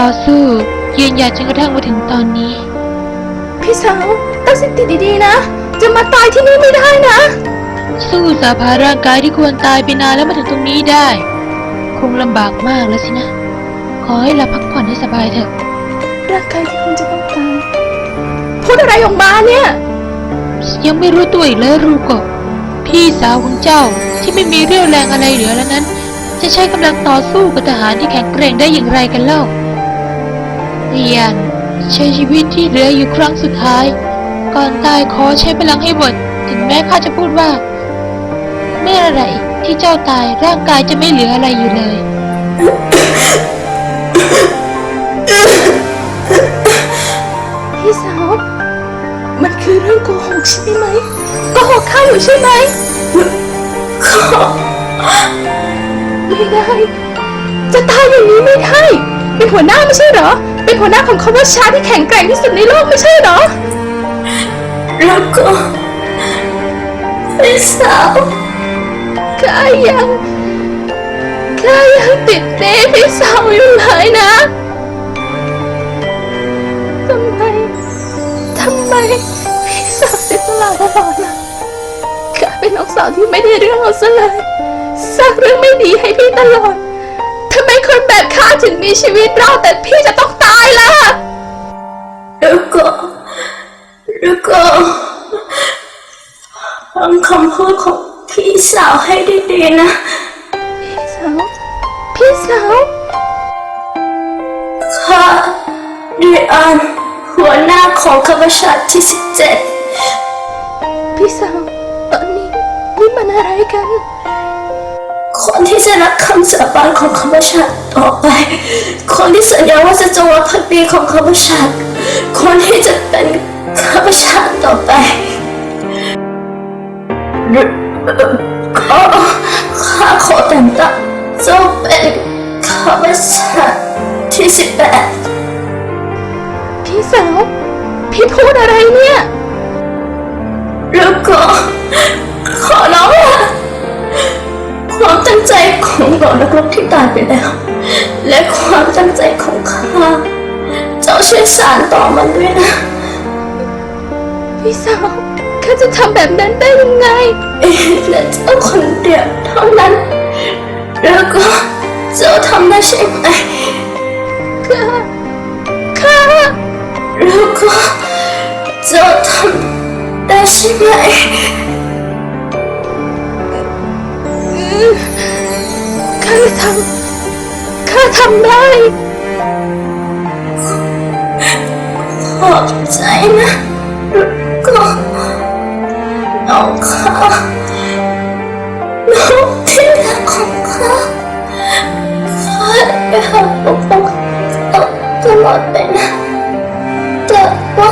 ต่อสู้ยืนหยัดจนกระทั่งมาถึงตอนนี้ พี่สาวตั้งสติดีๆนะ จะมาตายที่นี่ไม่ได้นะ สู้สาพาร่างกายที่ควรตายไปนานแล้วมาถึงตรงนี้ได้ คงลำบากมากแล้วสินะ ขอให้หลับพักผ่อนให้สบายเถอะร่างกายที่คุณจะต้องตายพูดอะไรออกมาเนี่ย ยังไม่รู้ตัวอีกเลยรูโกะพี่สาวของเจ้าที่ไม่มีเรี่ยวแรงอะไรเหลือแล้วนั้น จะใช้กำลังต่อสู้กับทหารที่แข็งแกร่งได้อย่างไรกันเล่า เรียน ใช้ชีวิตที่เหลืออยู่ครั้งสุดท้าย ก่อนตายขอใช้พลังให้หมด ถึงแม้ข้าจะพูดว่า เมื่อไรที่เจ้าตายร่างกายจะไม่เหลืออะไรอยู่เลย พี่สาว มันคือเรื่องโกหกใช่ไหมโกหกข้าอยู่ใช่ไหมไม่ได้ จะตายอย่างนี้ไม่ได้ เป็นหัวหน้าไม่ใช่เหรอ เป็นหัวหน้าของคอมชาที่แข็งแกร่งที่สุดในโลกไม่ใช่เหรอ แล้วก็พี่สาวข้ายังข้ายังติดเนพี่สาวอยู่เลยนะทำไมทำไมพี่สาวเสียสละตลอดนะข้าเป็นน้องสาวที่ไม่ได้เรื่องเอาซะเลยสร้างเรื่องไม่ดีให้พี่ตลอด ถึงมีชีวิตรอดแต่พี่จะต้องตายล่ะแล้วก็แล้วก็ฟังคำพูดของพี่สาวให้ดีๆนะ พี่สาวพี่สาวข้าเรียนหัวหน้าของคณะชาติที่สิบเจ็ดพี่สาวตอนนี้นี่มันอะไรกัน คนที่จะรับคำสาบานของคณะชาติต่อไป คนที่สัญญาว่าจะจงรักภักดีของคณะชาติคนที่จะเป็นคณะชาติต่อไปหรือก็ข้าขอแต่งตั้งเจ้าเป็นคณะชาติที่สิบแปดพี่สาวพี่พูดอะไรเนี่ย แล้วก็ขอร้องละ ความตั้งใจของเหล่านักรบที่ตายไปแล้ว และความตั้งใจของข้า เจ้าช่วยสานต่อมันด้วยนะ พี่สาวข้าจะทำแบบนั้นได้ยังไงเอ๊ะและเจ้าคนเดียวเท่านั้น แล้วก็เจ้าทำได้ใช่ไหมข้าข้าแล้วก็เจ้าทำได้ใช่ไหม ทำข้าทำได้ขอบใจนะก็น้องข้าน้องที่รักของข้าข้าไปหาปกป้องตลอดไปนะแต่ว่า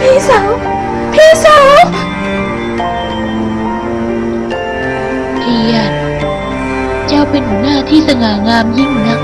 พี่สาว พี่สาวเรียนเจ้าเป็นหัวหน้าที่สง่างามยิ่งนัก